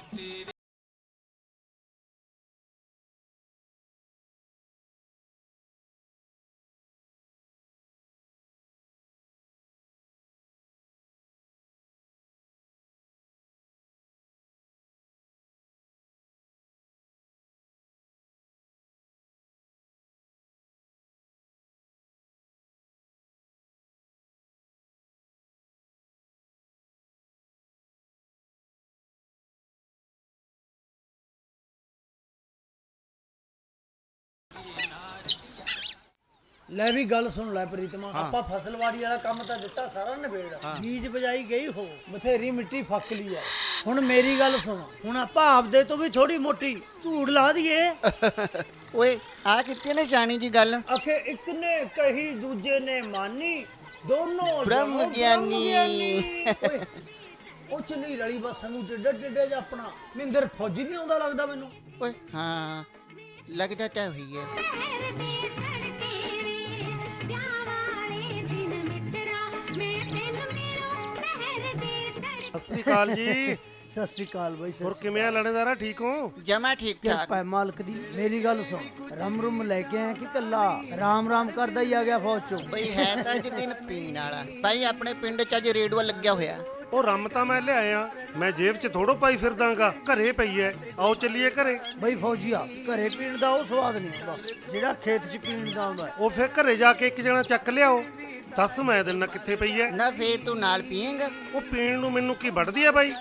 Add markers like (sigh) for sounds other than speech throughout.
ಪ್ರೀತಿ ਲੈ ਵੀ ਗੱਲ ਸੁਣ ਲੈ ਪ੍ਰੀਤਮਾ ਆਪਾਂ ਫਸਲਵਾੜੀ ਵਾਲਾ ਕੰਮ ਤਾਂ ਦਿੱਤਾ ਸਾਰਾ ਨਿਬੇੜ। ਬੀਜ ਬਜਾਈ ਗਈ ਹੋ ਬਥੇਰੀ ਮਿੱਟੀ ਫੱਕ ਲਈ ਐ ਹੁਣ ਮੇਰੀ ਗੱਲ ਸੁਣ ਹੁਣ ਆਪਾਂ ਆਪਦੇ ਤੋਂ ਵੀ ਥੋੜੀ ਮੋਟੀ ਧੂੜ ਲਾ ਦਈਏ। (laughs) ਓਏ ਆ ਕਿੱਥੇ ਨੇ ਜਾਣੀ ਦੀ ਗੱਲ? ਅਖੇ ਇੱਕ ਨੇ ਕਹੀ ਦੂਜੇ ਨੇ ਮਾਨੀ ਦੋਨੋਂ ਬ੍ਰਹਮ ਜਣੋ ਗਿਆਨੀ। (laughs) ਓਏ, ਉਹ ਚਲੀ ਰਲੀ ਬਸ ਸਾਨੂੰ ਟਿੱਡੇ ਟਿੱਡੇ ਜਿਹਾ ਆਪਣਾ। ਮਿੰਦਰ ਫੌਜੀ ਨਹੀਂ ਆਉਂਦਾ ਲੱਗਦਾ ਮੈਨੂੰ। ਓਏ ਹਾਂ। ਲੱਗਦਾ ਤਾਂ ਹੋਈ ਹੈ। ਸਤਿ ਸ੍ਰੀ ਅਕਾਲ ਜੀ। ਸਤਿ ਸ੍ਰੀ ਅਕਾਲ ਬਾਈ ਹੋਰ ਕਿਵੇਂ ਆ ਲੜੇਦਾਰਾ ਠੀਕ ਹੋ? ਜਮਾ ਠੀਕ ਠਾਕ। ਕਿਰਪਾ ਮਾਲਕ ਦੀ। ਮੇਰੀ ਗੱਲ ਸੁਣ ਰਮ ਰਮ ਲੈ ਕੇ ਆਇਆ ਕਿ ਕੱਲਾ ਰਾਮ ਰਾਮ ਕਰਦਾ ਹੀ ਆ ਗਿਆ ਫੌਜ ਚੋਂ। ਬਈ ਹੈ ਤਾਂ ਅੱਜ ਦਿਨ ਪੀਣ ਵਾਲਾ। ਭਾਈ ਆਪਣੇ ਪਿੰਡ 'ਚ ਅੱਜ ਰੇਡੂਆ ਲੱਗਿਆ ਹੋਇਆ। ਉਹ ਰੰਮ ਤਾਂ ਮੈਂ ਲਿਆਇਆ ਮੈਂ ਜੇਬ 'ਚ ਥੋੜੋ ਪਾਈ ਫਿਰਦਾਗਾ। ਘਰੇ ਪਈ ਐ। ਆਓ ਚੱਲੀਏ ਘਰੇ। ਬਈ ਫੌਜੀਆ ਘਰੇ ਪੀਣ ਦਾ ਉਹ ਸਵਾਦ ਨਹੀਂ ਆਉਂਦਾ ਜਿਹੜਾ ਖੇਤ 'ਚ ਪੀਣ ਦਾ ਆਉਂਦਾ ਹੈ। ਉਹ ਫਿਰ ਘਰੇ ਜਾ ਕੇ ਇੱਕ ਜਣਾ ਚੱਕ ਲਿਆਓ। ਦੱਸ ਮੈਂ ਦਿਨ ਕਿੱਥੇ ਪਈ ਐ। ਨਾ ਫੇਰ ਤੂੰ ਨਾਲ ਪੀਏਂਗਾ। ਉਹ ਪੀਣ ਨੂੰ ਮੈਨੂੰ ਕੀ ਵੱਢਦੀ ਐ ਬਾਈ?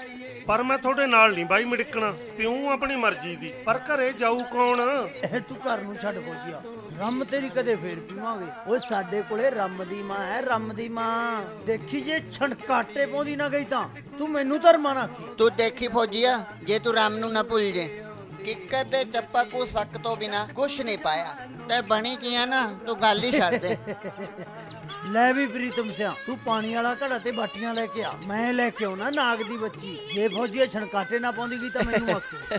ਪਰ ਮੈਂ ਤੁਹਾਡੇ ਨਾਲ ਨਹੀਂ ਬਾਈ ਮੜਿਕਣਾ। ਪਿਉ ਆਪਣੀ ਮਰਜ਼ੀ ਦੀ। ਪਰ ਘਰੇ ਜਾਊ ਕੌਣ? ਇਹ ਤੂੰ ਘਰ ਨੂੰ ਛੱਡ ਫੌਜੀਆ। ਰੰਮ ਤੇਰੀ ਕਦੇ ਫੇਰ ਪੀਵਾਂਗੇ? ਓਏ ਸਾਡੇ ਕੋਲੇ ਰੰਮ ਦੀ ਮਾਂ ਹੈ ਰੰਮ ਦੀ ਮਾਂ। ਦੇਖੀ ਜੇ ਛਣਕਾਟੇ ਪਾਉਂਦੀ ਨਾ ਗਈ ਤਾਂ। ਤੂੰ ਮੈਨੂੰ ਧਰਮਾ ਨਾ ਆਖੀ। ਤੂੰ ਦੇਖੀ ਫੌਜੀਆ ਜੇ ਤੂੰ ਰਾਮ ਨੂੰ ਨਾ ਭੁੱਲ ਜੇ। ਕਿੱਕਰ ਦੇ ਚੱਪਾ ਕੋ ਸੱਕ ਤੋਂ ਬਿਨਾ ਕੁਛ ਨਹੀਂ ਪਾਇਆ। ਤੇ ਬਣੀ ਕੀ ਆ ਨਾ ਤੂੰ ਗੱਲ ਹੀ ਛੱਡ ਦੇ। (laughs) ਲੈ ਵੀ ਪ੍ਰੀਤਮ ਸਿਆ ਤੂੰ ਪਾਣੀ ਵਾਲਾ ਘੜਾ ਤੇ ਬਾਟੀਆਂ ਲੈ ਕੇ ਆ। ਮੈਂ ਲੈ ਕੇ ਆਉਣਾ ਨਾਗ ਦੀ ਬੱਚੀ। ਜੇ ਫੌਜੀਆ ਛਣਕਾਟੇ ਨਾ ਪਾਉਂਦੀ ਗਈ ਤਾਂ ਮੈਨੂੰ ਆਖੀ।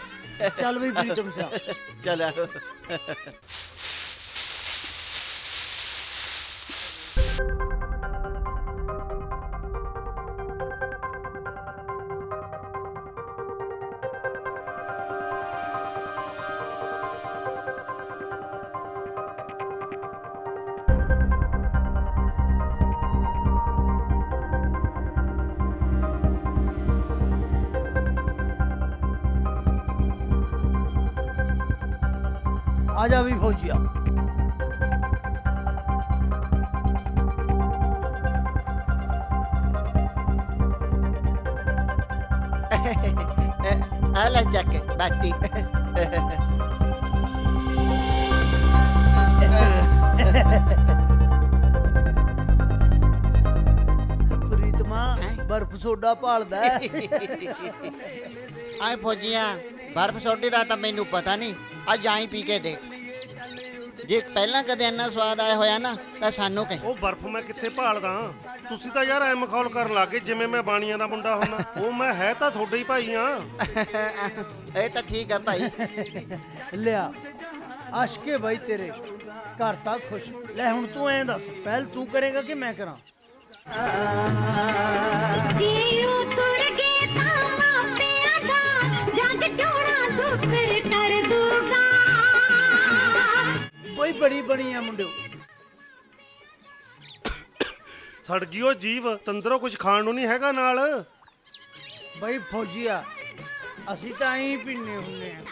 ਚੱਲ ਵੀ ਪ੍ਰੀਤਮ ਸਿਆ। (laughs) ਚਲ ਆ ਜਾ ਵੀ ਫੌਜੀਆ ਆ। ਲੈ ਚੱਕ ਬਾਟੀ। ਪ੍ਰੀਤਮਾ ਬਰਫ ਸੋਡਾ ਭਾਲਦਾ। ਆਏ ਫੌਜੀਆਂ ਬਰਫ ਸੋਡੇ ਦਾ ਤਾਂ ਮੈਨੂੰ ਪਤਾ ਨਹੀਂ ਅੱਜ ਆਈ ਪੀ ਕੇ ਦੇਖ। ਜੇ ਪਹਿਲਾਂ ਕਦੇ ਇੰਨਾ ਸਵਾਦ ਆਇਆ ਹੋਇਆ ਨਾ ਤਾਂ ਸਾਨੂੰ ਕਹੀਂ। ਉਹ ਬਰਫ਼ ਮੈਂ ਕਿੱਥੇ ਭਾਲਦਾ? ਤੁਸੀਂ ਤਾਂ ਯਾਰ ਐ ਮਖੌਲ ਕਰਨ ਲੱਗੇ ਜਿਵੇਂ ਮੈਂ ਬਾਣੀਆਂ ਦਾ ਮੁੰਡਾ ਹੁੰਨਾ ਉਹ ਮੈਂ ਹੈ ਤਾਂ ਤੁਹਾਡੇ ਹੀ ਭਾਈ ਆ ਇਹ ਤਾਂ ਠੀਕ ਆ ਭਾਈ। ਲਿਆ ਆਸ਼ਕੇ ਬਾਈ ਤੇਰੇ। ਘਰ ਤਾਂ ਖੁਸ਼। ਲੈ ਹੁਣ ਤੂੰ ਐਂ ਦੱਸ ਪਹਿਲ ਤੂੰ ਕਰੇਗਾ ਕਿ ਮੈਂ ਕਰਾਂ? ਜੀਉ ਤੁਰ ਗਏ ਤਾਂ ਮਾਪਿਆਂ ਦਾ ਜੱਗ ਚੋਣਾ ਦੁੱਖ ਬੜੀ ਬਣੀ ਆ ਮੁੰਡਿਓ। ਸੜ ਗਈ ਉਹ ਜੀਵ ਤੰਦਰੋਂ ਕੁਝ ਖਾਣ ਨੂੰ ਨਹੀਂ ਹੈਗਾ ਨਾਲ। ਬਈ ਫੌਜੀਆ ਅਸੀਂ ਤਾਂ ਐਂ ਪੀਨੇ ਹੁੰਨੇ ਆ।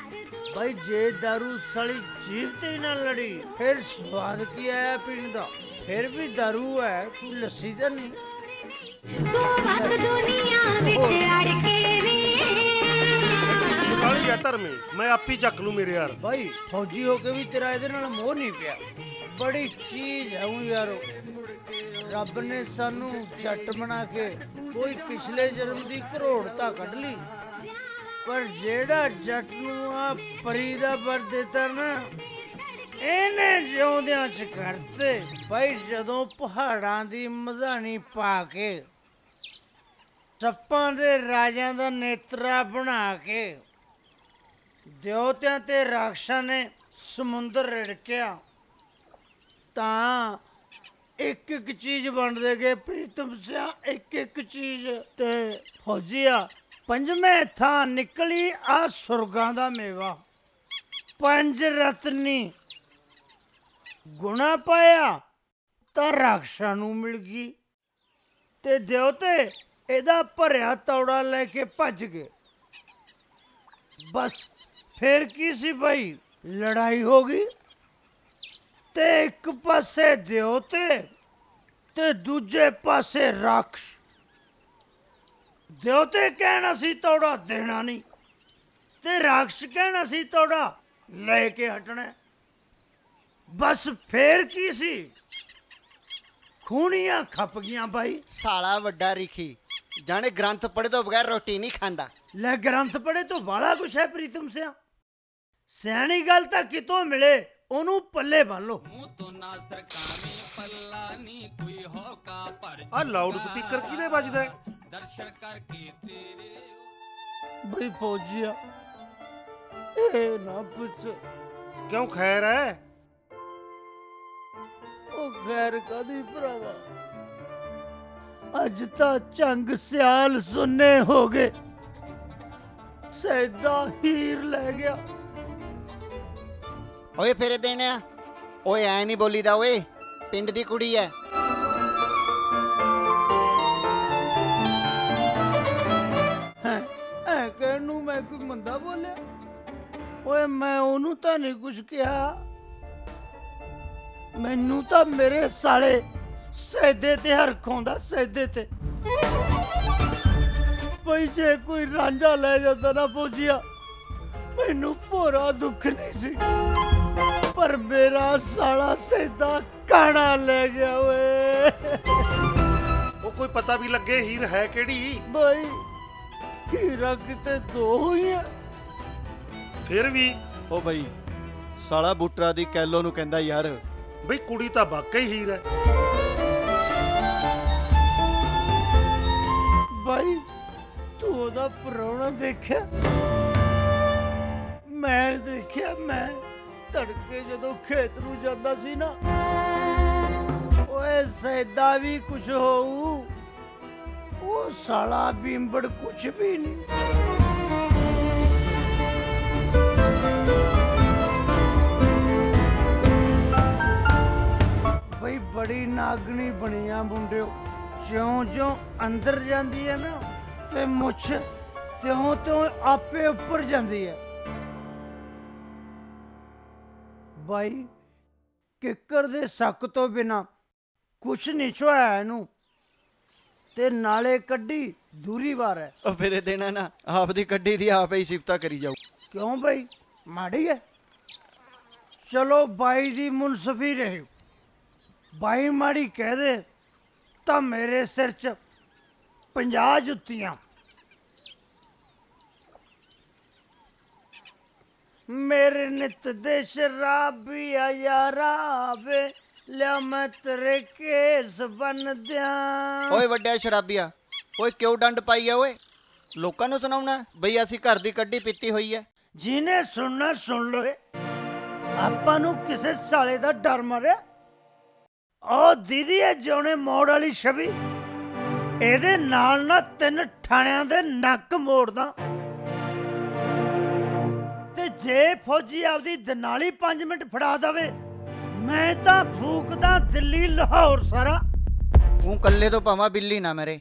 ਬਈ ਜੇ ਦਾਰੂ ਸਾਲੀ ਜੀਵ ਤੇ ਹੀ ਨਾ ਲੜੀ ਫਿਰ ਸਵਾਦ ਕੀ ਆਇਆ ਪੀਣ ਦਾ? ਫਿਰ ਵੀ ਦਾਰੂ ਹੈ ਕੋਈ ਲੱਸੀ ਤਾਂ ਨਹੀਂ। ਕਾਲੀ ਆ ਧਰਮੇ ਮੈਂ ਆਪੀ ਚੱਕ ਲੂ ਮੇਰੇ ਯਾਰ। ਭਾਈ, ਫੌਜੀ ਹੋ ਕੇ ਵੀ ਤੇਰਾ ਇਹਦੇ ਨਾਲ ਮੋਹ ਨਹੀਂ ਪਿਆ। ਬੜੀ ਚੀਜ਼ ਹੈ ਉਹ ਯਾਰੋ। ਰੱਬ ਨੇ ਸਾਨੂੰ ਜੱਟ ਬਣਾ ਕੇ ਕੋਈ ਪਿਛਲੇ ਜਨਮ ਦੀ ਘਰੋੜਤਾ ਕੱਢ ਲਈ। ਪਰ ਜਿਹੜਾ ਜੱਟ ਨੂੰ ਆ ਪਰੀ ਦਾ ਵਰ ਦਿੱਤਾ ਨਾ, ਇਹਨੇ ਜਿਉਂਦਿਆਂ ਚ ਕਰਤੇ। ਭਾਈ, ਜਦੋਂ ਪਹਾੜਾਂ ਦੀ ਮਧਾਣੀ ਪਾ ਕੇ, ਸੱਪਾਂ ਦੇ ਰਾਜਿਆਂ ਦਾ ਨੇਤਰਾ ਬਣਾ ਕੇ ਦਿਉਤਿਆਂ ਤੇ ਰਾਖਸ਼ਾਂ ਨੇ ਸਮੁੰਦਰ ਰਿੜਕਿਆ। ਤਾਂ ਇੱਕ ਇੱਕ ਚੀਜ਼ ਵੰਡਦੇ ਗਏ, ਪ੍ਰੀਤਮ ਸਿਆ ਇੱਕ ਇੱਕ ਚੀਜ਼ ਤੇ ਫੌਜੀਆ। ਪੰਜਵੇਂ ਥਾਂ ਨਿਕਲੀ ਆ ਸੁਰਗਾਂ ਦਾ ਮੇਵਾ। ਪੰਜ ਰਤਨੀ ਗੁਣਾ ਪਾਇਆ ਤਾਂ ਰਾਖਸ਼ਾਂ ਨੂੰ ਮਿਲ ਗਈ ਤੇ ਦਿਉਤੇ ਇਹਦਾ ਭਰਿਆ ਤੌੜਾ ਲੈ ਕੇ ਭੱਜ ਗਏ। ਬਸ ਫੇਰ ਕੀ ਸੀ ਭਾਈ ਲੜਾਈ ਹੋ ਗਈ ਤੇ ਇੱਕ ਪਾਸੇ ਦਿਉਤੇ ਤੇ ਦੂਜੇ ਪਾਸੇ ਰਾਖਸ਼। ਦਿਉਤੇ ਕਹਿਣਾ ਸੀ ਤੌੜਾ ਦੇਣਾ ਨਹੀਂ। ਤੇ ਰਾਖਸ਼ ਕਹਿਣਾ ਸੀ ਤੌੜਾ ਲੈ ਕੇ ਹਟਣਾ। ਬਸ ਫੇਰ ਕੀ ਸੀ? ਖੂਣੀਆਂ ਖੱਪ ਗਈਆਂ ਬਾਈ। ਸਾਲਾ ਵੱਡਾ ਰਿਖੀ ਜਾਣੇ ਗ੍ਰੰਥ ਪੜ੍ਹੇ ਤੋਂ ਬਗੈਰ ਰੋਟੀ ਨਹੀਂ ਖਾਂਦਾ। ਲੈ ਗ੍ਰੰਥ ਪੜੇ ਤੋਂ ਬਾਲਾ ਕੁਛ ਹੈ ਪ੍ਰੀਤਮ ਸਿਆ? ਸਿਆਣੀ ਗੱਲ ਤਾਂ ਕਿਤੋਂ ਮਿਲੇ ਉਹਨੂੰ ਪੱਲੇ ਬੰਨੋ ਮੂੰਹ ਤੋਂ ਨਾ ਸਰਕਾਵੇਂ ਪੱਲਾ ਨਹੀਂ ਕੋਈ ਹੋਕਾ ਪਰ ਆ ਲਾਊਡ ਸਪੀਕਰ ਕਿਹਦੇ ਵੱਜਦਾ? ਹੈ? ਦਰਸ਼ਨ ਕਰਕੇ ਤੇਰੇ ਬਈ ਫੌਜੀਆ ਇਹ ਨਾ ਪੁੱਛ ਕਿਉਂ ਖੈਰ ਹੈ ਉਹ ਖੈਰ ਕਦੀ ਭਰਾਵਾ? ਅੱਜ ਤਾਂ ਚੰਗ ਸਿਆਲ ਸੁੰਨੇ ਹੋ ਗਏ। ਸੈਦਾ ਹੀਰ ਲੈ ਗਿਆ। ਓਏ ਫੇਰੇ ਦੇਣਿਆ ਓਏ ਐ ਨਹੀਂ ਬੋਲੀਦਾ ਓਏ, ਪਿੰਡ ਦੀ ਕੁੜੀ ਐ। ਹੈ, ਐ ਕਹਿਣ ਨੂੰ ਮੈਂ ਕੋਈ ਮੰਦਾ ਬੋਲਿਆ? ਓਏ ਮੈਂ ਉਹਨੂੰ ਤਾਂ ਨਹੀਂ ਕੁਝ ਕਿਹਾ। ਮੈਨੂੰ ਤਾਂ ਮੇਰੇ ਸਾਲੇ ਸੈਦੇ ਤੇ ਹਰਖਾਉਂਦਾ ਸੈਦੇ ਤੇ। ਬਈ ਜੇ ਕੋਈ ਰਾਂਝਾ ਲੈ ਜਾਂਦਾ ਨਾ ਫੌਜੀਆ, ਮੈਨੂੰ ਭੋਰਾ ਦੁੱਖ ਨਹੀਂ ਸੀ। ਪਰ ਮੇਰਾ ਸਾਲਾ ਸੈਦਾ ਕਾਣਾ ਲੈ ਗਿਆ ਓਏ। ਉਹ ਕੋਈ ਪਤਾ ਵੀ ਲੱਗੇ ਹੀਰ ਹੈ ਕਿਹੜੀ? ਬਈ ਹੀਰਾ ਕਿਤੇ ਦੋ ਹੋਈਆਂ। ਫਿਰ ਵੀ? ਓ ਬਈ ਸਾਲਾ ਬੂਟਰਾ ਦੀ ਕੈਲੋ ਨੂੰ ਕਹਿੰਦਾ ਯਾਰ। ਬਈ ਕੁੜੀ ਤਾਂ ਵਾਕਈ ਹੀਰ ਹੈ। ਬਾਈ ਤੂੰ ਉਹਦਾ ਪ੍ਰਾਹੁਣਾ ਦੇਖਿਆ? ਮੈਂ ਦੇਖਿਆ ਮੈਂ ਤੜਕੇ ਜਦੋਂ ਖੇਤ ਨੂੰ ਜਾਂਦਾ ਸੀ ਨਾ, ਓਏ ਸੈਦਾ ਵੀ ਕੁਛ ਹੋਊ, ਉਹ ਸਾਲਾ ਬਿੰਬੜ ਕੁਛ ਵੀ ਨਹੀਂ। ਬਈ ਬੜੀ ਨਾਗਣੀ ਬਣੀਆਂ ਮੁੰਡਿਓ, ਜਿਉਂ ਜਿਉਂ ਅੰਦਰ ਜਾਂਦੀ ਹੈ ਨਾ, ਤੇ ਮੁੱਛ ਤਿਉਂ ਤਿਉਂ ਆਪੇ ਉੱਪਰ ਜਾਂਦੀ ਹੈ ਬਾਈ ਕਿੱਕਰ ਦੇ ਸ਼ੱਕ ਤੋਂ ਬਿਨਾ ਕੁਛ ਨਹੀਂ ਛੋਇਆ ਇਹਨੂੰ। ਤੇ ਨਾਲੇ ਕੱਢੀ ਦੂਰੀ ਵਾਰ ਹੈ। ਓ ਫੇਰੇ ਦੇਣਾ ਨਾ ਆਪ ਦੀ ਕੱਢੀ ਦੀ ਆਪੇ ਹੀ ਸਿਫਤਾ ਕਰੀ ਜਾਊ। ਕਿਉਂ ਬਾਈ? ਮਾੜੀ ਹੈ। ਚਲੋ ਬਾਈ ਦੀ ਮੁਨਸਫੀ ਰਹੇ। ਬਾਈ ਮਾੜੀ ਕਹਿ ਦੇ ਤਾਂ ਮੇਰੇ ਸਿਰ 'ਚ 50 ਜੁੱਤੀਆਂ। ਮੇਰੇ ਨਿਤ ਦੇ ਸ਼ਰਾਬੀ ਆ ਯਾਰਾ ਵੇ ਲਿਆ ਮੈਂ ਤੇਰੇ ਕੇਸ ਬਨ ਦਿਆਂ। ਓਏ ਵੱਡਿਆ ਸ਼ਰਾਬੀਆ ਓਏ ਕਿਉਂ ਡੰਡ ਪਾਈ ਆ ਓਏ? ਲੋਕਾਂ ਨੂੰ ਸੁਣਾਉਣਾ ਬਈ ਅਸੀਂ ਘਰ ਦੀ ਕੱਢੀ ਪੀਤੀ ਹੋਈ ਐ ਜਿਹਨੇ ਸੁਣਨਾ ਸੁਣ ਲਵੇ ਆਪਾਂ ਨੂੰ ਕਿਸੇ ਸਾਲੇ ਦਾ ਡਰ ਮਾਰਿਆ। ਉਹ ਦੀਦੀ ਹੈ ਜਿਉਣੇ ਮੋੜ ਵਾਲੀ ਛਵੀ। ਇਹਦੇ ਨਾਲ ਨਾ ਤਿੰਨ ਥਾਣਿਆਂ ਦੇ ਨੱਕ ਮੋੜਦਾ। ਜੇ ਫੌਜੀ ਆਪਦੀ ਦਨਾਲੀ 5 ਮਿੰਟ ਫੜਾ ਦਵੇ ਮੈਂ ਤਾਂ ਫੂਕਦਾ ਦਿੱਲੀ ਲਾਹੌਰ ਸਾਰਾ। ਤੂੰ ਕੱਲੇ ਤੋਂ ਭਾਵਾਂ ਬਿੱਲੀ ਨਾ ਮਰੇ।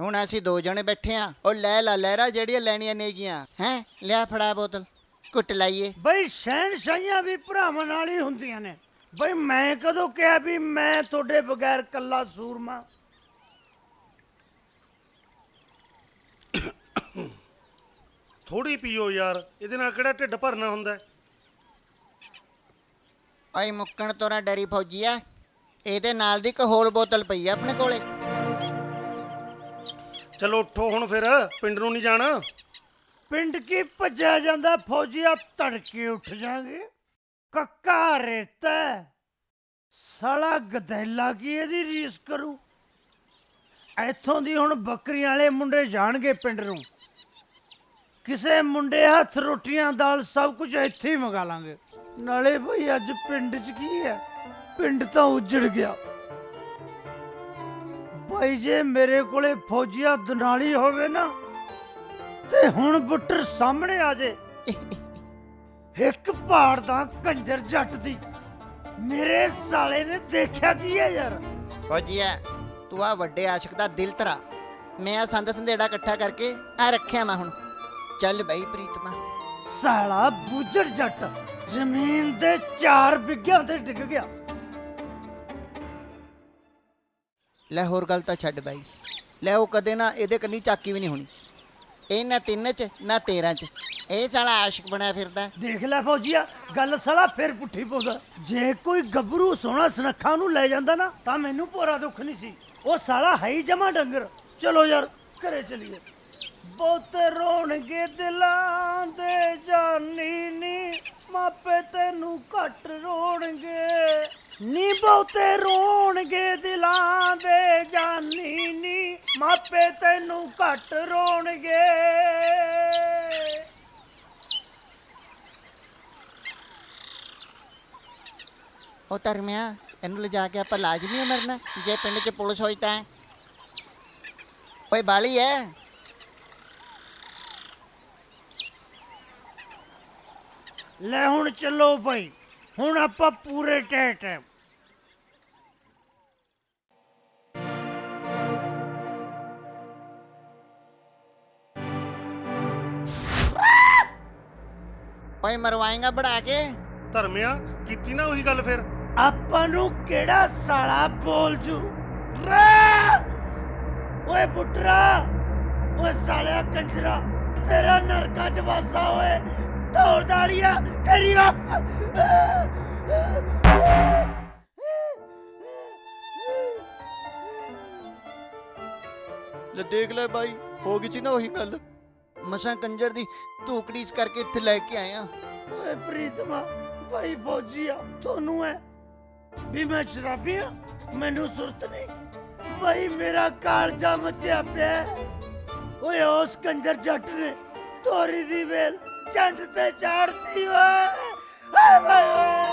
ਹੁਣ ਅਸੀਂ ਦੋ ਜਣੇ ਬੈਠੇ ਆ ਉਹ ਲੈ ਲਾ ਲਹਿਰਾ ਜਿਹੜੀਆਂ ਲੈਣੀਆਂ ਨੇਗੀਆਂ। ਹੈ ਲਿਆ ਫੜਾ ਬੋਤਲ ਕੁੱਟ ਲਾਈਏ। ਬਈ ਸ਼ਹਿਨਸ਼ਾਹੀਆਂ ਵੀ ਭਰਾਵਾਂ ਨਾਲ ਹੀ ਹੁੰਦੀਆਂ ਨੇ। ਬਈ ਮੈਂ ਕਦੋਂ ਕਿਹਾ ਵੀ ਮੈਂ ਤੁਹਾਡੇ ਬਗੈਰ ਕੱਲਾ ਸੂਰਮਾ? ਥੋੜੀ ਪੀਓ ਯਾਰ ਇਹਦੇ ਨਾਲ ਕਿਹੜਾ ਢਿੱਡ ਭਰਨਾ ਹੁੰਦਾ? ਹੈ? ਓਏ ਮੁੱਕਣ ਤੋਂ ਨਾ ਡਰੀ ਫੌਜੀਆ ਇਹਦੇ ਨਾਲ ਦੀ ਇੱਕ ਹੋਰ ਬੋਤਲ ਪਈ ਆ ਆਪਣੇ ਕੋਲੇ। ਚਲੋ ਉੱਠੋ ਹੁਣ ਫਿਰ ਪਿੰਡ ਨੂੰ ਨਹੀਂ ਜਾਣਾ। ਪਿੰਡ ਕੀ ਭੱਜਿਆ ਜਾਂਦਾ ਫੌਜੀਆ ਤੜਕੇ ਉੱਠ ਜਾਗੇ। ਕੱਕਾ ਰੇਤਾ ਹੈ। ਸਾਲਾ ਗਦੈਲਾ ਕੀ ਇਹਦੀ ਰੀਸ ਕਰੂ? ਇੱਥੋਂ ਦੀ ਹੁਣ ਬੱਕਰੀਆਂ ਵਾਲੇ ਮੁੰਡੇ ਜਾਣਗੇ ਪਿੰਡ ਨੂੰ। ਕਿਸੇ ਮੁੰਡੇ ਹੱਥ ਰੋਟੀਆਂ, ਦਾਲ, ਸਭ ਕੁਝ ਇੱਥੇ ਹੀ ਮੰਗਾ ਲਾਂਗੇ। ਨਾਲੇ ਭਈ ਅੱਜ ਪਿੰਡ 'ਚ ਕੀ ਹੈ? ਪਿੰਡ ਤਾਂ ਉਜੜ ਗਿਆ। ਭਾਈ ਜੇ ਮੇਰੇ ਕੋਲੇ ਫੌਜੀਆ ਦਨਾਲੀ ਹੋਵੇ ਨਾ, ਤੇ ਹੁਣ ਬੁੱਟਰ ਸਾਹਮਣੇ ਆ ਜੇ। ਇੱਕ ਪਹਾੜ ਦਾ ਕੰਜਰ ਜੱਟ ਦੀ। ਮੇਰੇ ਸਾਲੇ ਨੇ ਦੇਖਿਆ ਕੀ ਹੈ ਯਾਰ? ਫੌਜੀਆ, ਤੂੰ ਆ ਵੱਡੇ ਆਸ਼ਿਕ ਦਾ ਦਿਲ ਤਰਾ। ਮੈਂ ਆ ਸੰਦ ਸੰਧੇੜਾ ਇਕੱਠਾ ਕਰਕੇ ਆ ਰੱਖਿਆ ਮੈਂ ਹੁਣ। ਚੱਲ ਬਈ ਪ੍ਰੀਤਮਾ। ਸਾਲਾ ਬੁੱਜੜ ਜੱਟ ਜ਼ਮੀਨ ਦੇ 4 ਬਿੱਗਿਆਂ ਤੇ ਡਿੱਗ ਗਿਆ। ਲੈ ਹੋਰ ਗੱਲ ਤਾਂ ਛੱਡ ਬਾਈ। ਲੈ ਉਹ ਕਦੇ ਨਾ ਇਹਦੇ ਕੰਨੀ ਚਾਕੀ ਵੀ ਨਹੀਂ ਹੋਣੀ। ਇਹ ਨਾ ਤਿੰਨ ਚ ਨਾ 13 ਚ। ਇਹ ਸਾਲਾ ਆਸ਼ਿਕ ਬਣਿਆ ਫਿਰਦਾ। ਦੇਖ ਲੈ ਫੌਜੀਆ ਗੱਲ ਸਾਲਾ ਫਿਰ ਪੁੱਠੀ ਪਾਉਂਦਾ ਜੇ ਕੋਈ ਗੱਭਰੂ ਸੋਹਣਾ ਸੁਨੱਖਾ ਨੂੰ ਲੈ ਜਾਂਦਾ ਨਾ ਤਾਂ ਮੈਨੂੰ ਪੂਰਾ ਦੁੱਖ ਨਹੀਂ ਸੀ। ਉਹ ਸਾਲਾ ਹੈ ਹੀ ਜਮਾ ਡੰਗਰ। ਚਲੋ ਯਾਰ ਘਰੇ ਚਲੀਏ। ਬਹੁਤ ਰੋਣਗੇ ਦਿਲਾਂ ਦੇ ਜਾਨੀ ਨੀ, ਮਾਪੇ ਤੈਨੂੰ ਘੱਟ ਰੋਣਗੇ। ਨੀ ਬਹੁਤੇ ਰੋਣਗੇ ਦਿਲਾਂ ਦੇ ਜਾਨੀ ਨੀ, ਮਾਪੇ ਤੈਨੂੰ ਘੱਟ ਰੋਣਗੇ। ਉਹ ਧਰਮਿਆ, ਇਹਨੂੰ ਲਿਜਾ ਕੇ ਆਪਾਂ ਲਾਜ਼ਮੀ ਮਰਨਾ ਜੇ ਪਿੰਡ 'ਚ ਪੁਲਿਸ ਹੋਈ ਤਾਂ। ਓਏ ਬਾਲੀ ਐ। ਲੈ ਹੁਣ ਚੱਲੋ ਭਾਈ ਹੁਣ ਆਪਾਂ ਪੂਰੇ ਟੈ ਟਾਈਮ ਓਏ ਮਰਵਾਏਗਾ ਬੜਾ ਕੇ? ਧਰਮਿਆ ਕੀਤੀ ਨਾ ਉਹੀ ਗੱਲ ਫਿਰ। ਆਪਾਂ ਨੂੰ ਕਿਹੜਾ ਸਾਲਾ ਬੋਲ ਜੂ? ਰੇ! ਓਏ ਪੁੱਟਰਾ ਓਏ ਸਾਲਿਆ ਕੰਜਰਾ ਤੇਰਾ ਨਰਕਾਂ ਚ ਵਾਸਾ ਓਏ। ਦੌੜ ਦਾੜੀਆ ਤੇਰੀ ਆਪ। ਲੈ ਦੇਖ ਲੈ ਬਾਈ ਹੋ ਗਈ ਸੀ ਨਾ ਉਹੀ ਗੱਲ। ਮਸਾਂ ਕੰਜਰ ਦੀ ਧੂਕੜੀਸ ਕਰਕੇ ਇੱਥੇ ਲੈ ਕੇ ਆਇਆ ਓਏ ਪ੍ਰੀਤਮਾ ਭਾਈ ਫੌਜੀਆ ਤੁਹਾਨੂੰ ਐ। ਵੀ ਮੈਂ ਸ਼ਰਾਬੀ ਆ ਮੈਨੂੰ ਸੁਰਤ ਨਹੀਂ। ਭਾਈ ਮੇਰਾ ਕਾਲਜਾ ਮਚਿਆ ਪਿਆ। ਓਏ ਉਸ ਕੰਜਰ ਜੱਟ ਨੇ ਤੋਰੀ ਦੀ ਵੇਲ ਚੰਡ ਤੇ ਚਾੜਤੀ ਓਏ। ਹਾਏ ਭਾਈ ਹਾਏ।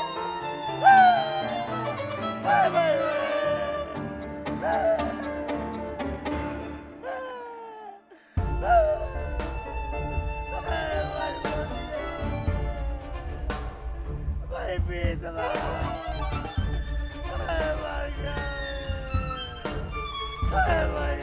ਭਾਈ ਹਾਏ ਬੇਦਵਾ ਹਾਏ ਭਾਈ ਹਾਏ। ਭਾਈ